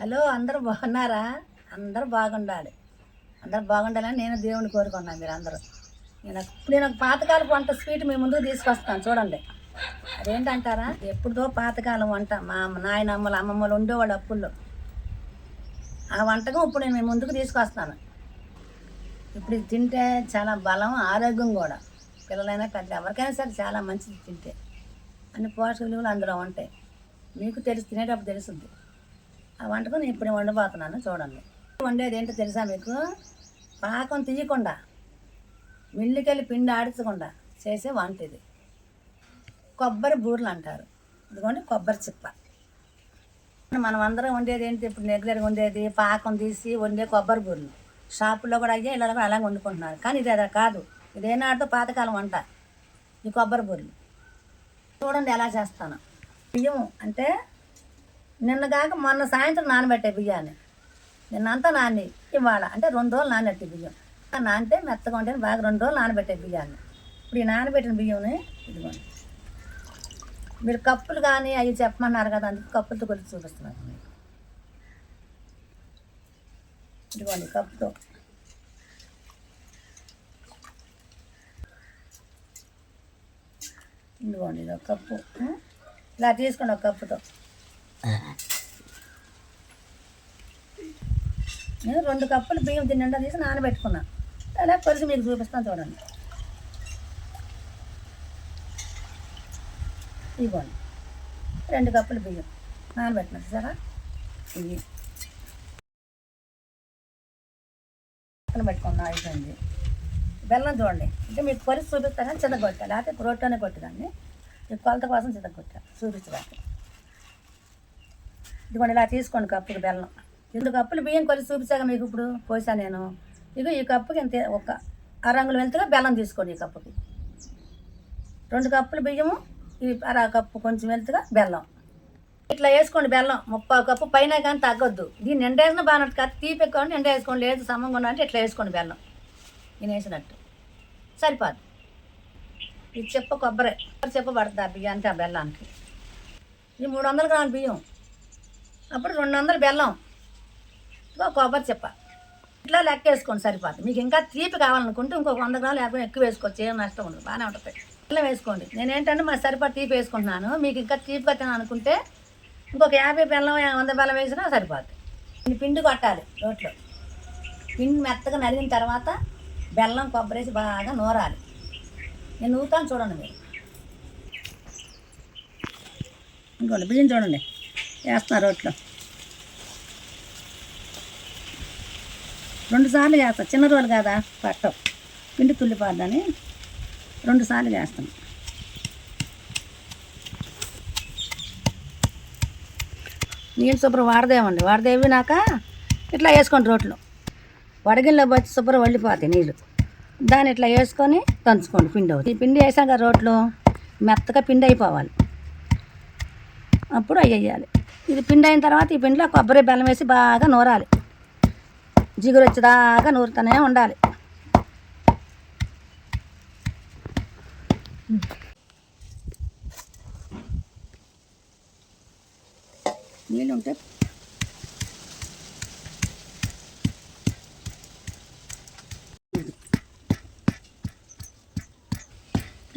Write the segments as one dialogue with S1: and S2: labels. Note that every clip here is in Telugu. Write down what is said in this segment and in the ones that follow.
S1: హలో అందరూ బాగున్నారా? అందరూ బాగుండాలి. అందరూ బాగుండాలని నేను దేవుని కోరుకున్నాను మీరు అందరూ. నేను నేను ఒక పాతకాలపు వంట స్వీట్ మీ ముందుకు తీసుకొస్తాను చూడండి. అదేంటంటారా? ఎప్పుడుదో పాతకాలం వంట. మా నాయనమ్మలు అమ్మమ్మలు ఉండేవాళ్ళు అప్పుల్లో. ఆ వంటకం ఇప్పుడు నేను మీ ముందుకు తీసుకొస్తాను ఇప్పుడు తింటే చాలా బలం ఆరోగ్యం కూడా. పిల్లలైనా పెద్ద ఎవరికైనా సరే చాలా మంచిది తింటే. అన్ని పోషక విలువలు అందులో ఉంటాయి. మీకు తెలిసి తినేటప్పుడు తెలుస్తుంది ఆ వంటకం నేను ఇప్పుడు వండబోతున్నాను చూడండి. వండేది ఏంటో తెలుసా మీకు? పాకం తీయకుండా మిల్లికెళ్ళి పిండి ఆడించకుండా చేసే వంట ఇది. కొబ్బరి బూరెలు అంటారు. ఇదిగోండి కొబ్బరి చిప్ప. మనం అందరం వండేది ఏంటి? ఇప్పుడు రెగ్యులర్గా వండేది పాకం తీసి వండే కొబ్బరి బూరెలు. షాపుల్లో కూడా అయ్యే ఇలా అలాగే వండుకుంటున్నారు. కానీ ఇది అలా కాదు. ఇదేనాటితో పాతకాలం వంట. ఈ కొబ్బరి బూరెలు. చూడండి ఎలా చేస్తాను. బియ్యం అంటే నిన్న కాక మొన్న సాయంత్రం నానబెట్టే బియ్యాన్ని. నిన్నంతా నాని ఇవాళ అంటే రెండు రోజులు నానబెట్టే బియ్యం. నానితే మెత్తగా ఉంటే బాగా రెండు రోజులు నానబెట్టే బియ్యాన్ని. ఇప్పుడు ఈ నానబెట్టిన బియ్యంని ఇదిగోండి. మీరు కప్పులు కానీ అవి చెప్పమన్నారు కదా అందుకు కప్పులతో కొలిచి చూపిస్తున్నారు ఇదిగోండి కప్పుతో. ఇదిగోండి ఇది ఒక కప్పు ఇలా తీసుకోండి ఒక కప్పుతో. నేను రెండు కప్పులు బియ్యం తిండా తీసి నానబెట్టుకున్నాను అలా కొలిసి మీకు చూపిస్తాను చూడండి. ఇదిగోండి. రెండు కప్పులు బియ్యం. నానబెట్టిన సరే ఇవి. పక్కన పెట్టుకున్నా అయిపోయింది బెల్లం చూడండి. అంటే మీకు కొలిసి చూపిస్తాను చిన్న కొట్టాలి. లేకపోతే రోట్లోనే కొట్టుదాన్ని మీకు కొలత కోసం చిన్నగొట్టా చూపించడానికి. ఇదిగోండి ఇలా తీసుకోండి కప్పుకి బెల్లం. రెండు కప్పులు బియ్యం కొలిసి చూపించాక మీకు ఇప్పుడు పోసా నేను. ఇదిగో ఈ కప్పుకి ఇంత ఒక అరంగులు వెళ్తుగా బెల్లం తీసుకోండి ఈ కప్పుకి. రెండు కప్పులు బియ్యము ఈ అర కప్పు కొంచెం వెళ్తుగా బెల్లం. ఇట్లా వేసుకోండి బెల్లం ముప్పై కప్పు పైన కానీ తగ్గొద్దు. దీన్ని ఎండ వేసిన బాగా కాదు తీపి ఎక్కువ ఉంటే వేసుకోండి లేదు సమంగా ఉండాలంటే ఇట్లా వేసుకోండి బెల్లం. నేను వేసినట్టు. సరిపోదు. ఇది చెప్ప కొబ్బరి కొబ్బరి చెప్ప పడుతుంది ఆ బియ్యానికి ఆ బెల్లానికి. ఇది మూడు వందల గ్రాముల బియ్యం. అప్పుడు రెండు వందలు బెల్లం. ఇంకో కొబ్బరి చెప్ప. ఇట్లా లెక్క వేసుకోండి సరిపోతుంది మీకు ఇంకా తీపి కావాలనుకుంటే ఇంకొక వంద గ్రాములు యాభై ఎక్కువ వేసుకోవచ్చు. ఏం నష్టం ఉండదు. బాగానే ఉంటుంది. ఇట్లా వేసుకోండి. నేను ఏంటంటే మా సరిపడా తీపి వేసుకుంటున్నాను. మీకు ఇంకా తీపి కట్టాను అనుకుంటే ఇంకొక యాభై బెల్లం వంద బెల్లం వేసినా సరిపోతుంది పిండి కొట్టాలి రోట్లో. పిండి మెత్తగా నలిగిన తర్వాత బెల్లం కొబ్బరి వేసి బాగా నూరాలి. నేను ఊతాను చూడండి మీరు. ఇంకోండి బియ్యం చూడండి. వేస్తున్నా రోట్లో. రెండు సార్లు చేస్తాం చిన్న రోజులు కదా? పట్టం. పిండి తుల్లిపోద్దని రెండు సార్లు చేస్తాం నీళ్ళు శుభ్రం వాడదేమండి. వాడదేవినాక ఇట్లా వేసుకోండి రోట్లో. వడగిల్లో వచ్చి శుభ్రం వండిపోతాయి నీళ్ళు. దాన్ని ఇట్లా వేసుకొని దంచుకోండి పిండి అవుతుంది ఈ పిండి వేసాక రోట్లో మెత్తగా పిండి అయిపోవాలి. అప్పుడు అవి వేయాలి. ఇది పిండి అయిన తర్వాత ఈ పిండిలో కొబ్బరి బెల్లం వేసి బాగా నూరాలి. జిగురు వచ్చేదాకా నూరుతూనే ఉండాలి. నీళ్ళు ఉంటే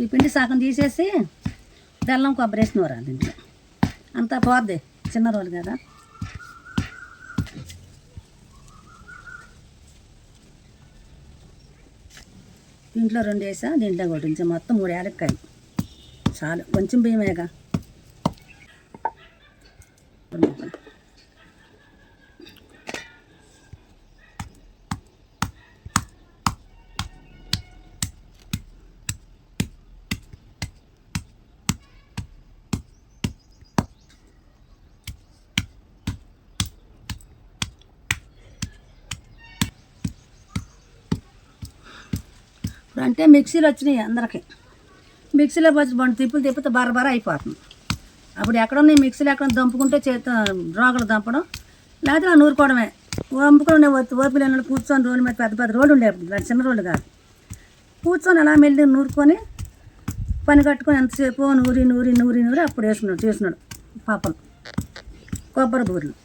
S1: ఈ పిండి సగం తీసేసి బెల్లం కొబ్బరి వేసి నూరాలి దీంట్లో. అంతా పోద్ది. చిన్న రోజులు కదా? దీంట్లో రెండు వేసా దీంట్లో కొట్టించా మొత్తం మూడు ఏలక్కాయలు చాలు. కొంచెం బియ్యమేగా. ఇప్పుడు అంటే మిక్సీలు వచ్చినాయి అందరికి. మిక్సీలో వచ్చి బండి తిప్పులు తిప్పితే బర బర అయిపోతుంది. అప్పుడు ఎక్కడున్న మిక్సీలు? ఎక్కడ దంపుకుంటే చేత రోగలు దంపడం? లేకపోతే ఆ నూరుకోవడమే. వంపుకొని ఓపిక లేని కూర్చొని రోడ్డు మీద పెద్ద పెద్ద రోడ్డు ఉండే చిన్న రోడ్డు కాదు. కూర్చొని అలా మెల్లి నూరుకొని పని కట్టుకొని ఎంతసేపు నూరి నూరి నూరి నూరి అప్పుడు వేసుకున్నాడు చేసినాడు పాపలు. కొబ్బరి బూరెలు.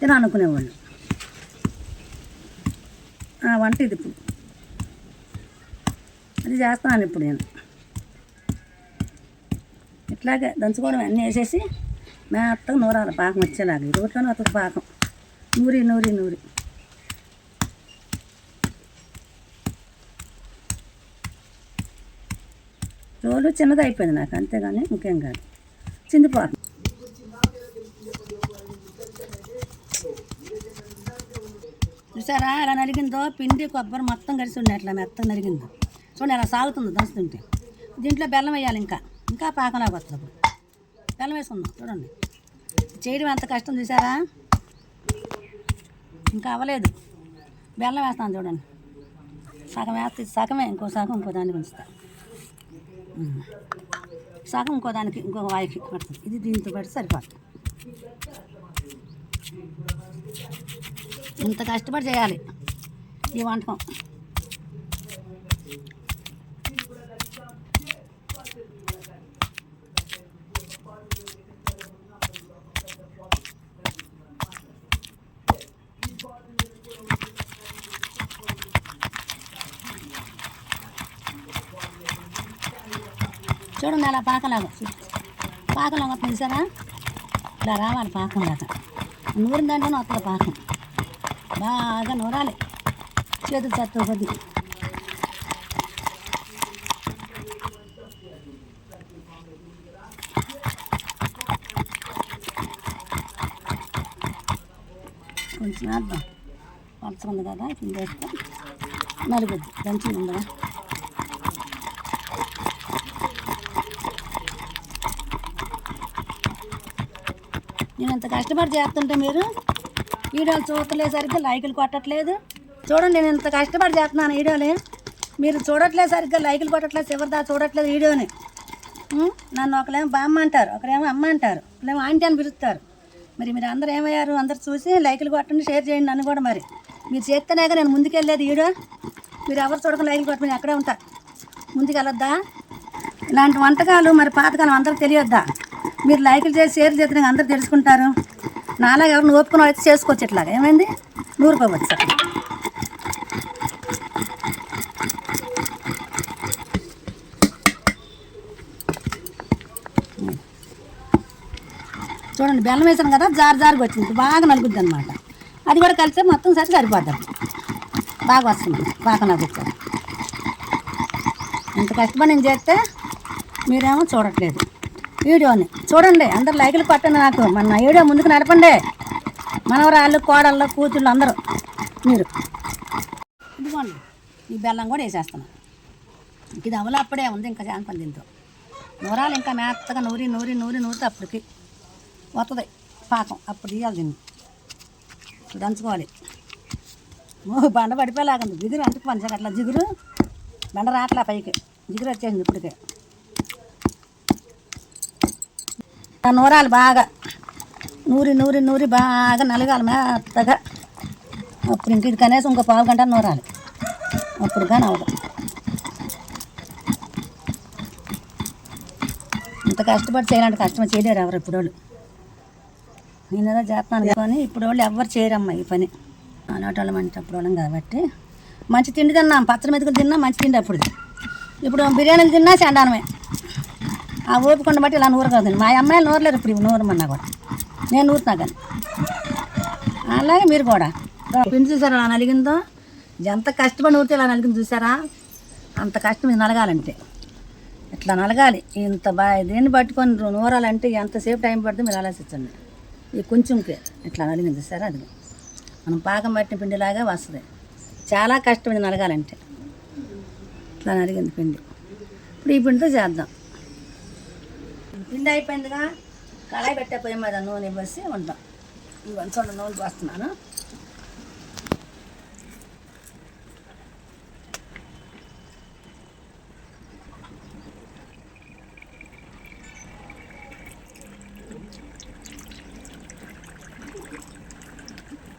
S1: తిన అనుకునేవాళ్ళు వంట ఇది. ఇప్పుడు అది చేస్తున్నాను ఇప్పుడు నేను. ఇట్లాగే దంచుకోవడం అన్నీ వేసేసి మెత్తగా నూరాలి పాకం వచ్చేలాగా. ఈ రోట్లోనే వస్తుంది పాకం. నూరి నూరి నూరి. రోలు చిన్నది అయిపోయింది నాకు అంతేగాని ఇంకేం కాదు. చిందిపోతుంది చూసారా? అలా నలిగిందో పిండి కొబ్బరి మొత్తం కలిసి ఉండే అట్లా మెత్తగా నలిగిందో. చూడండి అలా సాగుతుంది దంచుతుంటే దీంట్లో బెల్లం వేయాలి ఇంకా. ఇంకా పాకంలాగా వస్తుంది అప్పుడు. బెల్లం వేసుకుందాం. చూడండి. చేయడం ఎంత కష్టం చూసారా? ఇంకా అవ్వలేదు. బెల్లం వేస్తాను చూడండి. సగం వేస్తే సగమే ఇంకో సగం ఇంకో దానికి ఉంచుతా. సగం ఇంకో దానికి ఇంకొక వాయికి పడుతుంది. ఇది దీంతో పడితే సరిపోతుంది ఇంత కష్టపడి చేయాలి ఈ వంటకం చూడండి అలా పాకలాగా. పాకలాగా పెంచారా ఇలా రావాలి పాకంలాగా నూరిన దాంట్లోనే వస్తుంది పాకం. బాగా నూరాలి. చేతులు చత్తు కొద్ది. కొంచెం వేద్దాం. పలుచుకుంది కదా కింద వేస్తే నలుగుద్ది. దంచి ఉందా నేను ఇంత కష్టపడి చేస్తుంటే మీరు? వీడియోలు చూడలేసరికి సరిగ్గా లైకులు కొట్టట్లేదు. చూడండి నేను ఇంత కష్టపడి చేస్తున్నాను వీడియోని. మీరు చూడట్లేదు సరిగ్గా లైకులు కొట్టట్లేదు చివరిదా చూడట్లేదు వీడియోని. నన్ను ఒకరేమో బామ్మ అంటారు ఒకరేమో అమ్మ అంటారు ఒకరేమో ఆంటీ అని పిలుస్తారు. మరి మీరు అందరూ ఏమయ్యారు? అందరు చూసి లైకులు కొట్టండి షేర్ చేయండి నన్ను కూడా మరి. మీరు చేస్తేనేగా నేను ముందుకెళ్ళేది వీడియో. మీరు ఎవరు చూడకుండా లైకులు కొట్టమని అక్కడే ఉంటా. ముందుకెళ్ళొద్దా? ఇలాంటి వంటకాలు మరి పాతకాలం అందరికి తెలియొద్దా? మీరు లైకులు చేసి షేర్ చేస్తే అందరూ తెలుసుకుంటారు. నాలాగా ఎవరిని ఓపుకున్న అయితే చేసుకోవచ్చు ఇట్లాగా. ఏమైంది? నూరు నూరుకోవచ్చు చూడండి బెల్లం వేసాను కదా జారు జారుగా వచ్చింది. బాగా నలుగుద్ది అనమాట అది కూడా కలిస్తే మొత్తం సరి సరిపోతుంది బాగా వస్తుంది. బాగా నలుగుతుంది ఇంత కష్టపడి నేను చేస్తే మీరేమో చూడట్లేదు. వీడియోని చూడండి అందరు లైకులు కొట్టండి నాకు. మన ఏడో ముందుకు నడపండి. మనవరాళ్ళు కోడళ్ళు కూతుళ్ళు అందరూ. మీరు. ఇదిగోండి ఈ బెల్లం కూడా వేసేస్తున్నాం. ఇది అవల అప్పుడే ఉంది ఇంకా జానపల్లి దీంతో. నూరాలు ఇంకా మెత్తగా నూరి నూరి నూరి నూరితే అప్పటికి వస్తుంది పాకం. అప్పుడు తీయాలి దీన్ని. ఇప్పుడు దంచుకోవాలి. ఓ బండ పడిపోయేలాగుంది. జిగురు అందుకు పంచాక అట్లా జిగురు బండ రాట్లా పైకి. జిగురు వచ్చేసింది ఇప్పటికే ఆ నూరాలు బాగా. నూరి నూరి నూరి బాగా నలగాలి మెత్తగా. అప్పుడు ఇంక ఇది కనీసం ఇంకో పావు గంట నూరాలి. అప్పుడు కానీ అవ్వదు. ఇంత కష్టపడి చేయాలంటే కష్టం చేయలేరు ఎవరు ఇప్పుడు వాళ్ళు నేను ఏదో చేస్తున్నాను కానీ ఇప్పుడు వాళ్ళు ఎవరు చేయరమ్మా ఈ పని. అలాంటి వాళ్ళం అంటే అప్పుడు వాళ్ళం కాబట్టి. మంచి తిండి తిన్నాం పచ్చడి మెతుకులు తిన్నా మంచి తిండి అప్పుడు ఇప్పుడు బిర్యానీలు తిన్నా చండానమే. ఆ ఓపికండ బట్టి ఇలా నూరు మా అమ్మాయిలు నూరలేరు ఇప్పుడు ఇవి నూరమన్నా కూడా. నేను నూరుతా కానీ. అలాగే మీరు కూడా. పిండి చూసారా అలా నలిగిందో? ఎంత కష్టపడి నూరితే ఇలా నలిగింది చూసారా? అంత కష్టం ఇది నలగాలంటే. ఇట్లా నలగాలి. ఇంత బా దేన్ని పట్టుకొని నూరాలంటే ఎంతసేపు టైం పడుతుంది మీరు ఆలోచించండి. ఇది కొంచెంకి ఇట్లా నలిగింది చూసారా అది? మనం పాకం పట్టిన పిండిలాగా వస్తుంది. చాలా కష్టం ఇది నలగాలంటే. ఇట్లా నలిగింది పిండి. ఇప్పుడు ఈ పిండితో చేద్దాం. పిండి అయిపోయిందిగా. కళాయి పెట్టే పొయ్యి మీద నూనె పోసి ఉంటాం ఇవన్నీ చూడండి నూనె పోస్తున్నాను.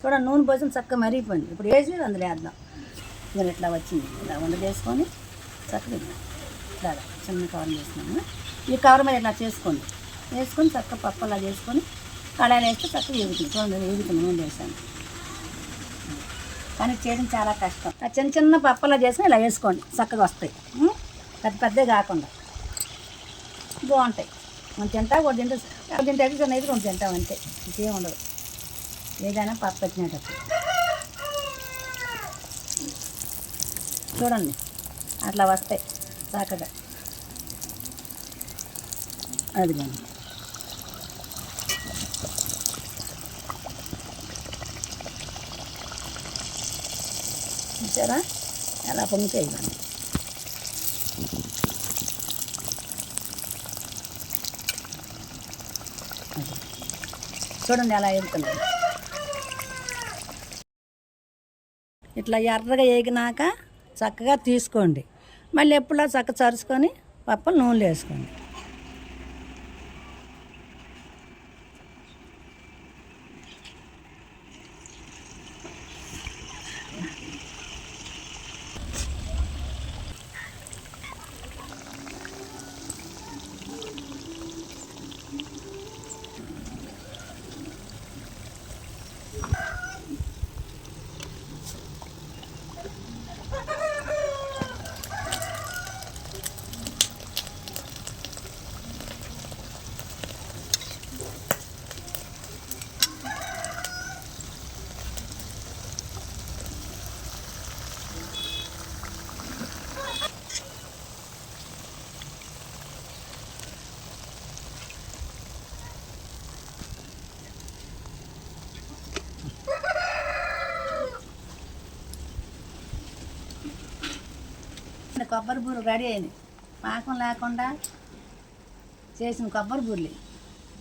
S1: చూడండి నూనె పోసి చక్కగా మరిగిపోయింది. ఇప్పుడు వేసి అందులో వేద్దాం. మరి ఇట్లా వచ్చింది. ఇలా వంట చేసుకొని చక్కగా ఇట్లా చిన్న కవర్ చేసినాము ఈ కవర్ మీద ఇట్లా చేసుకోండి. వేసుకొని చక్క పప్పు అలా చేసుకొని కళాయిలు వేస్తే చక్కగా వేగుతుంది. చూడండి వేగుతుంది. నూనె వేసాను. కానీ చేయడం చాలా కష్టం. ఆ చిన్న చిన్న పప్పలా చేసుకుని ఇలా వేసుకోండి. చక్కగా వస్తాయి. పెద్ద పెద్దవి కాకుండా. బాగుంటాయి. మనం తింటా ఒకటి తింటే ఒకటి తింటే చిన్న అయితే రెండు తింటాం అంతే. ఇంకేం ఉండదు. ఏదైనా పప్పు పెట్టినట్టు. చూడండి. అట్లా వస్తాయి. చక్కగా. అదిగోండి. చూసారా? ఎలా పొంగితే ఇవ్వండి చూడండి ఎలా ఎగుతుంది ఇట్లా ఎర్రగా ఏగినాక చక్కగా తీసుకోండి. మళ్ళీ ఎప్పుడో చక్క చరుచుకొని పప్ప నూనెలో వేసుకోండి. కొబ్బరి బూరు రెడీ అయింది. పాకం లేకుండా చేసిన కొబ్బరి బూరెలు.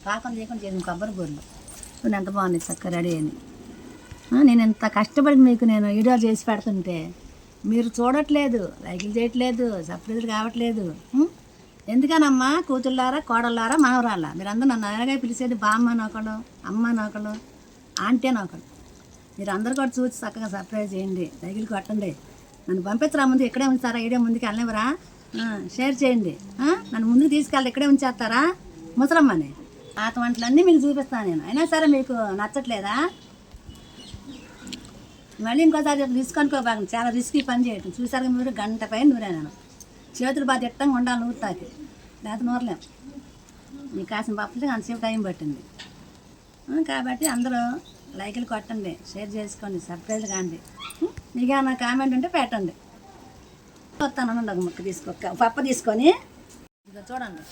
S1: పాకం చేయకుండా చేసిన కొబ్బరి బూరెలు. చూడండి ఎంత బాగుంది చక్కగా రెడీ అయింది. నేను ఎంత కష్టపడి మీకు నేను వీడియో చేసి పెడుతుంటే మీరు చూడట్లేదు లైకులు చేయట్లేదు సపరేట్లు కావట్లేదు. ఎందుకనమ్మా కూతుళ్ళారా కోడళ్ళారా మనవరాళ్ళ? మీరందరూ నన్ను అనగా పిలిచేది? బామ్మ నొకడు అమ్మ నొకడు ఆంటీ నొకడు మీరు అందరు కూడా చూసి చక్కగా సర్ప్రైజ్ చేయండి. లైకులు కొట్టండి. నన్ను పంపించరా ముందు? ఇక్కడే ఉంచుతారా? ఇక్కడే ముందుకు వెళ్ళనివరా షేర్ చేయండి. నన్ను ముందుకు తీసుకెళ్ళి ఇక్కడే ఉంచేస్తారా? ముసలమ్మని. పాత వంటలన్నీ మీకు చూపిస్తాను నేను. అయినా సరే మీకు నచ్చట్లేదా? మళ్ళీ ఇంకోసారి రిస్క్ అనుకో అనుకోబాకండి చాలా రిస్క్ పని చేయటం. చూసారుగా మీరు? గంట పైన నూరాను చేతులు బాగా తిట్టంగా ఉండాలి నూరుతాకి లేకపోతే నూరలేం. మీకు కాసిన పప్పులకి అంతసేపు టైం పట్టింది. కాబట్టి అందరూ లైకులు కొట్టండి షేర్ చేసుకోండి సర్ప్రైజ్ కాండి. మీకు ఏమైనా కామెంట్ ఉంటే పెట్టండి. వస్తానండి ఒక ముక్క తీసుకో పప్ప తీసుకొని. ఇదిగో చూడండి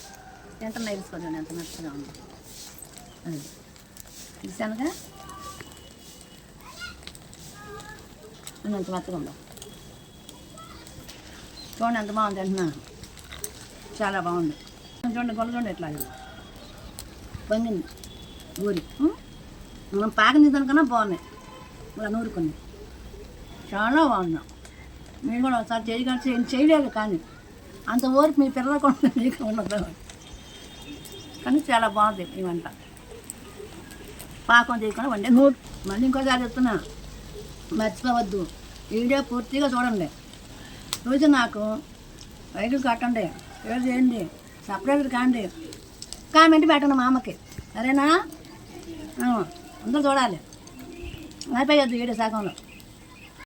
S1: ఎంత నేర్చుకోండి ఎంత మెత్తగా ఉంది. అది ఎంత మెత్తగా ఉందా. చూడండి ఎంత బాగుంది అంటున్నా. చాలా బాగుంది. చూడండి గొల్ల చూడండి ఎట్లా పొంగింది. ఊరి. మనం పాకం తీసానికన్నా బాగున్నాయి. ఇలా నూరుకుని చాలా బాగున్నాం మీరు కూడా ఒకసారి చేయగలిసి ఏం చేయలేదు కానీ అంత ఓర్పు మీ పిల్లలు కూడా మీకు ఉండదు కానీ చాలా బాగుంది ఈ వంట. పాకం చేయకుండా వండే. నూరు. మళ్ళీ ఇంకోసారి చెప్తున్నా మర్చిపోవద్దు. వీడియో పూర్తిగా చూడండి. రోజు నాకు రైతులు కట్టండి ఏదో చేయండి సపరేట్ కాండి. కామెంట్ పెట్టండి మా అమ్మకి. సరేనా? అందరూ చూడాలి. అయిపోయొద్దు ఏడు సగంలో